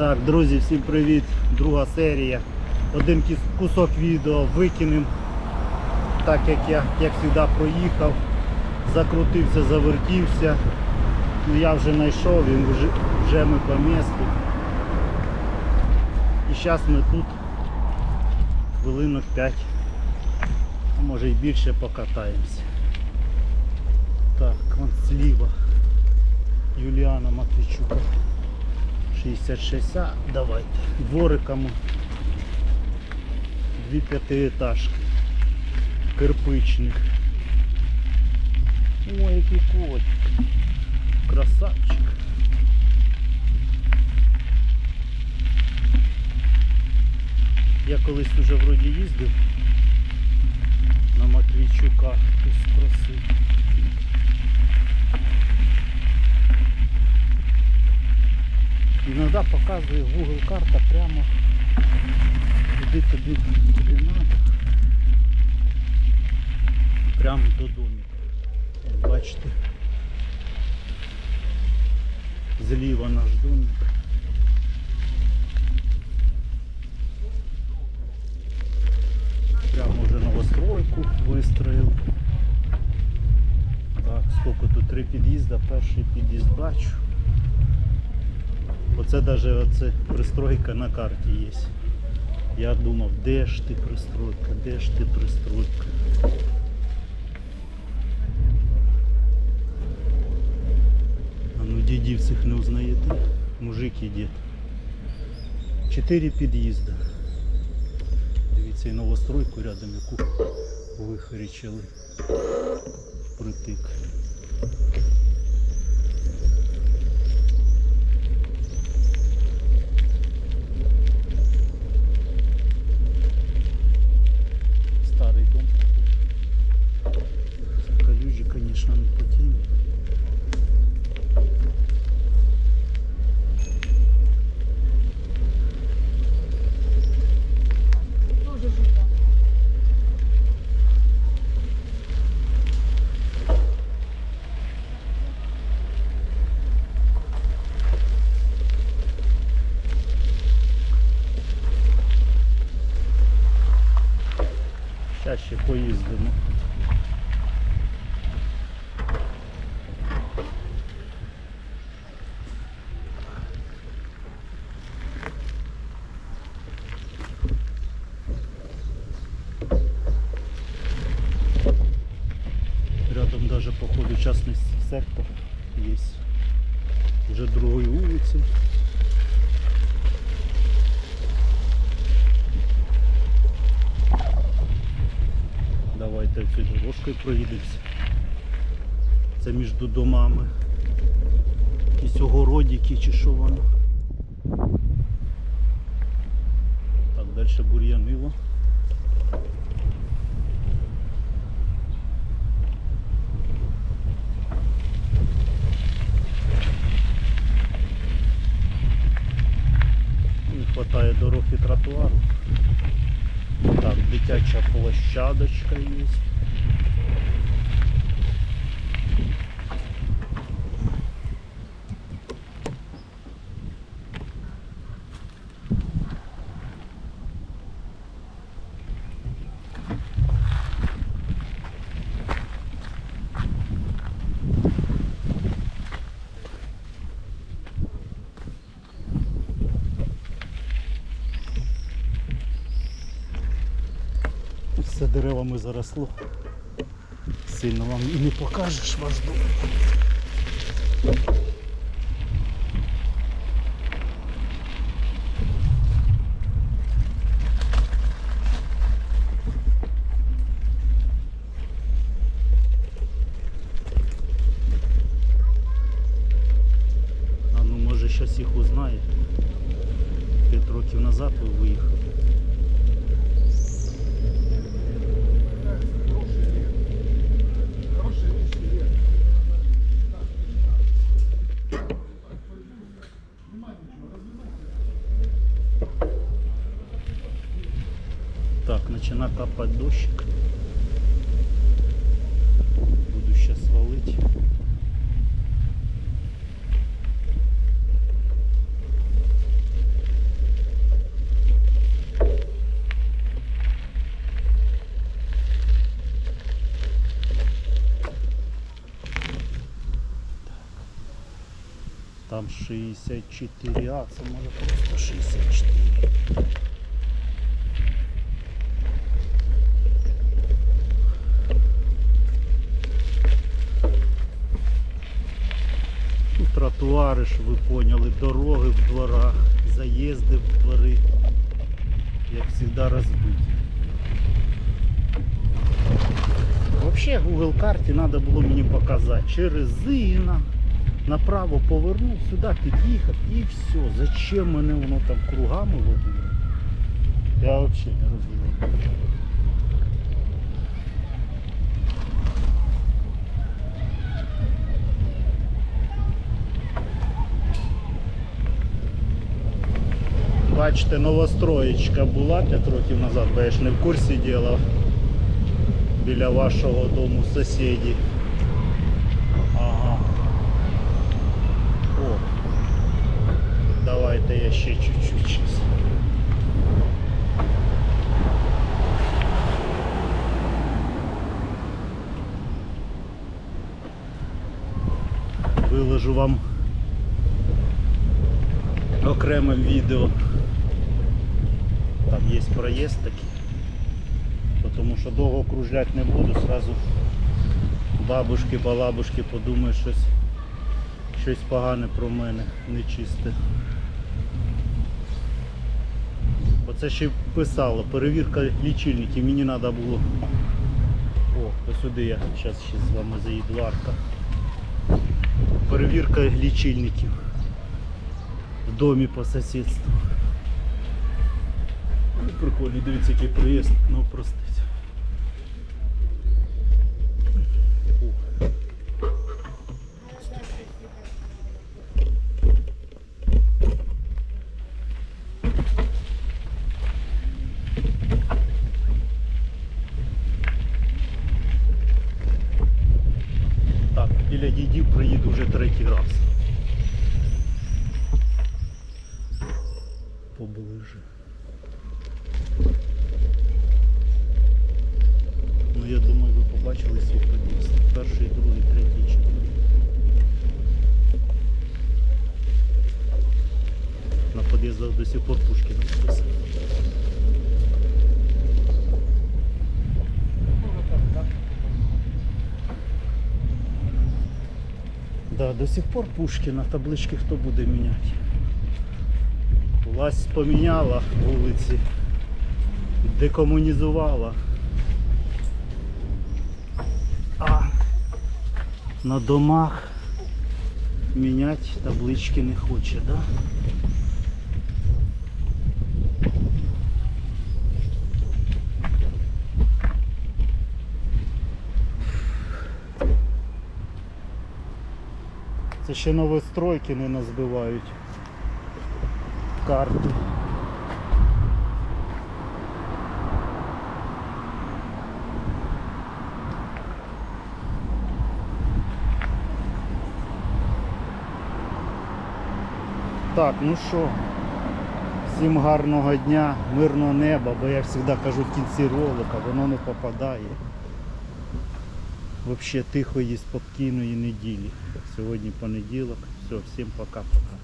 Так, друзі, всім привіт! Друга серія. Один кусок відео викинем. Так як я, як завжди, проїхав, закрутився, завертівся. Ну я вже знайшов, він вже, вже ми по місту. І зараз ми тут хвилинок 5, а може і більше покатаємося. Так, вон зліва. Юліана Матвійчука. 66, а давайте. Двориками. Дві п'ятиэтажки. Кирпичник. Ой, який котик. Красавчик. Я колись уже вроді їздив на Матвійчука, хтось просив. Показує Google карта прямо куди тобі куди треба. Прямо до домика. От Бачите. Зліва наш домик. Прямо вже новостройку вистроїв. Так, скільки тут три під'їзда, перший під'їзд бачу. Оце навіть оце пристройка на карті є. Я думав, де ж ти пристройка, де ж ти пристройка. А ну дідів цих не узнаєте? Мужик і дід. Чотири під'їзда. Дивіться, і новостройку рядом, яку вихарічили. Притик. Зараз ще поїздимо. Рядом даже походу частный сектор есть. Уже другой улицы. Давайте цією дорожкою проїдемося. Це між домами. Якісь огородики чи що воно. Так, далі бур'янило. Не вистачає дорог і тротуару. Дитяча площадочка є. Все деревами заросло. Сильно вам і не покажеш ваш дом. А ну може щось їх узнає. П'ять років назад ви виїхали. Так, начинает капать дождик. Буду сейчас валить. Там 64, а це може просто 64. Тротуари, щоб ви поняли, дороги в дворах, заїзди в двори, як завжди розбиті. Вообще Google карті треба було мені показати. Через Зина направо повернув, сюди під'їхав і все. Зачем мене воно там кругами водило? Я взагалі не розумію. Бачите, новостроєчка була 5 років назад, бо я ж не в курсі діла біля вашого дому сусіді. Ага. О. Давайте я ще чуть-чуть. Виложу вам окремим відео. Там є проїзд такий. Тому що довго кружляти не буду, сразу бабушки, балабушки подумають щось, щось погане про мене, нечисте. Оце ще писало, перевірка лічильників, мені треба було. О, ось сюди я зараз ще з вами заїду арка. Перевірка лічильників в домі по сусідству. Прикольно, дивіться, який проїзд, ну простить. Так, біля дідів приїду вже третій раз. Поближе. Я думаю, ви побачили свій під'їзд. Перший, другий, третій, четвертий. На під'їздах до сих пор Пушкіна написано. Да, до сих пор Пушкіна, таблички хто буде міняти. Власть поміняла вулиці, декомунізувала. На домах міняти таблички не хоче, да? Це ще новостройки не назбивають карту. Так, ну що, всім гарного дня, мирного неба, бо я завжди кажу в кінці ролика, воно не попадає. Взагалі тихої, спокійної неділі. Сьогодні понеділок. Все, всім пока-пока.